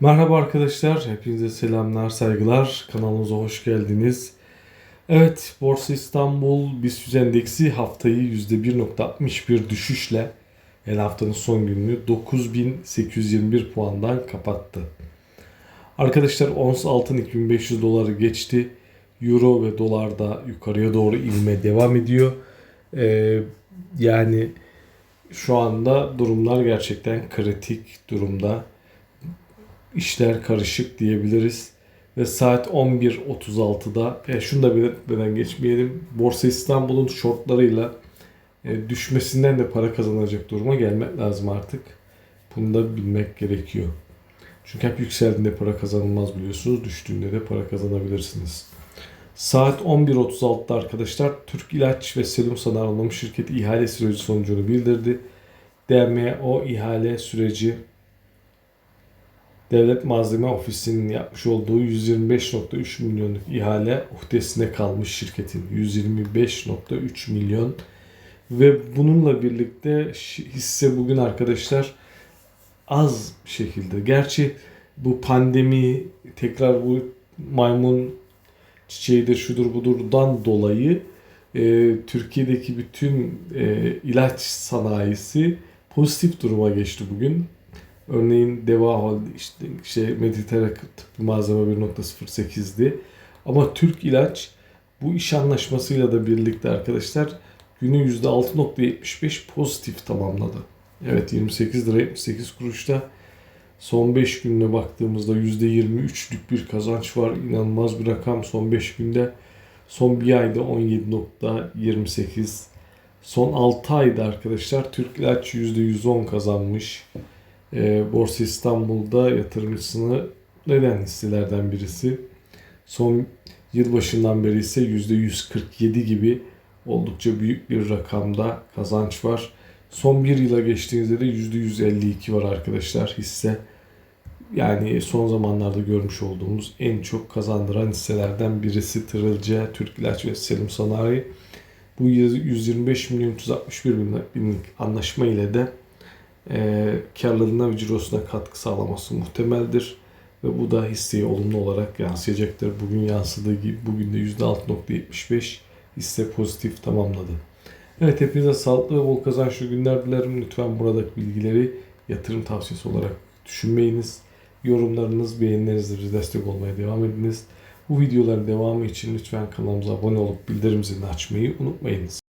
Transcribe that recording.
Merhaba arkadaşlar, hepinize selamlar, saygılar. Kanalımıza hoş geldiniz. Evet, Borsa İstanbul BIST endeksi haftayı %1.61 düşüşle yani haftanın son gününü 9821 puandan kapattı. Arkadaşlar ons altın 2500 doları geçti. Euro ve dolar da yukarıya doğru inmeye devam ediyor. Ee, yani şu anda durumlar gerçekten kritik durumda işler karışık diyebiliriz. Ve saat 11.36'da e, şunu da belirtmeden geçmeyelim. Borsa İstanbul'un shortlarıyla e, düşmesinden de para kazanacak duruma gelmek lazım artık. Bunu da bilmek gerekiyor. Çünkü hep yükseldiğinde para kazanılmaz biliyorsunuz. Düştüğünde de para kazanabilirsiniz. Saat 11.36'da arkadaşlar Türk İlaç ve Serum Sanayi Anonim Şirketi ihale süreci sonucunu bildirdi. DMO ihale süreci Devlet Malzeme Ofisi'nin yapmış olduğu 125.3 milyonluk ihale uhdesine kalmış şirketin. 125.3 milyon ve bununla birlikte hisse bugün arkadaşlar az şekilde. Gerçi bu pandemi tekrar bu maymun çiçeğidir şudur budurdan dolayı e, Türkiye'deki bütün e, ilaç sanayisi pozitif duruma geçti bugün. Örneğin Deva Hol işte şey Meditera tıbbi malzeme 1.08'di. Ama Türk İlaç bu iş anlaşmasıyla da birlikte arkadaşlar günü %6.75 pozitif tamamladı. Evet 28 lira 78 kuruşta son 5 gününe baktığımızda %23'lük bir kazanç var. İnanılmaz bir rakam son 5 günde. Son bir ayda 17.28. Son 6 ayda arkadaşlar Türk İlaç %110 kazanmış e, Borsa İstanbul'da yatırımcısını neden hisselerden birisi. Son yılbaşından beri ise %147 gibi oldukça büyük bir rakamda kazanç var. Son bir yıla geçtiğinizde de %152 var arkadaşlar hisse. Yani son zamanlarda görmüş olduğumuz en çok kazandıran hisselerden birisi Tırılca, Türk İlaç ve Selim Sanayi. Bu 125 milyon 361 binlik anlaşma ile de e, karlılığına ve cirosuna katkı sağlaması muhtemeldir. Ve bu da hisseyi olumlu olarak yansıyacaktır. Bugün yansıdığı gibi bugün de %6.75 hisse pozitif tamamladı. Evet hepinize sağlıklı ve bol kazançlı günler dilerim. Lütfen buradaki bilgileri yatırım tavsiyesi olarak düşünmeyiniz. Yorumlarınız, beğenilerinizle bize destek olmaya devam ediniz. Bu videoların devamı için lütfen kanalımıza abone olup bildirim zilini açmayı unutmayınız.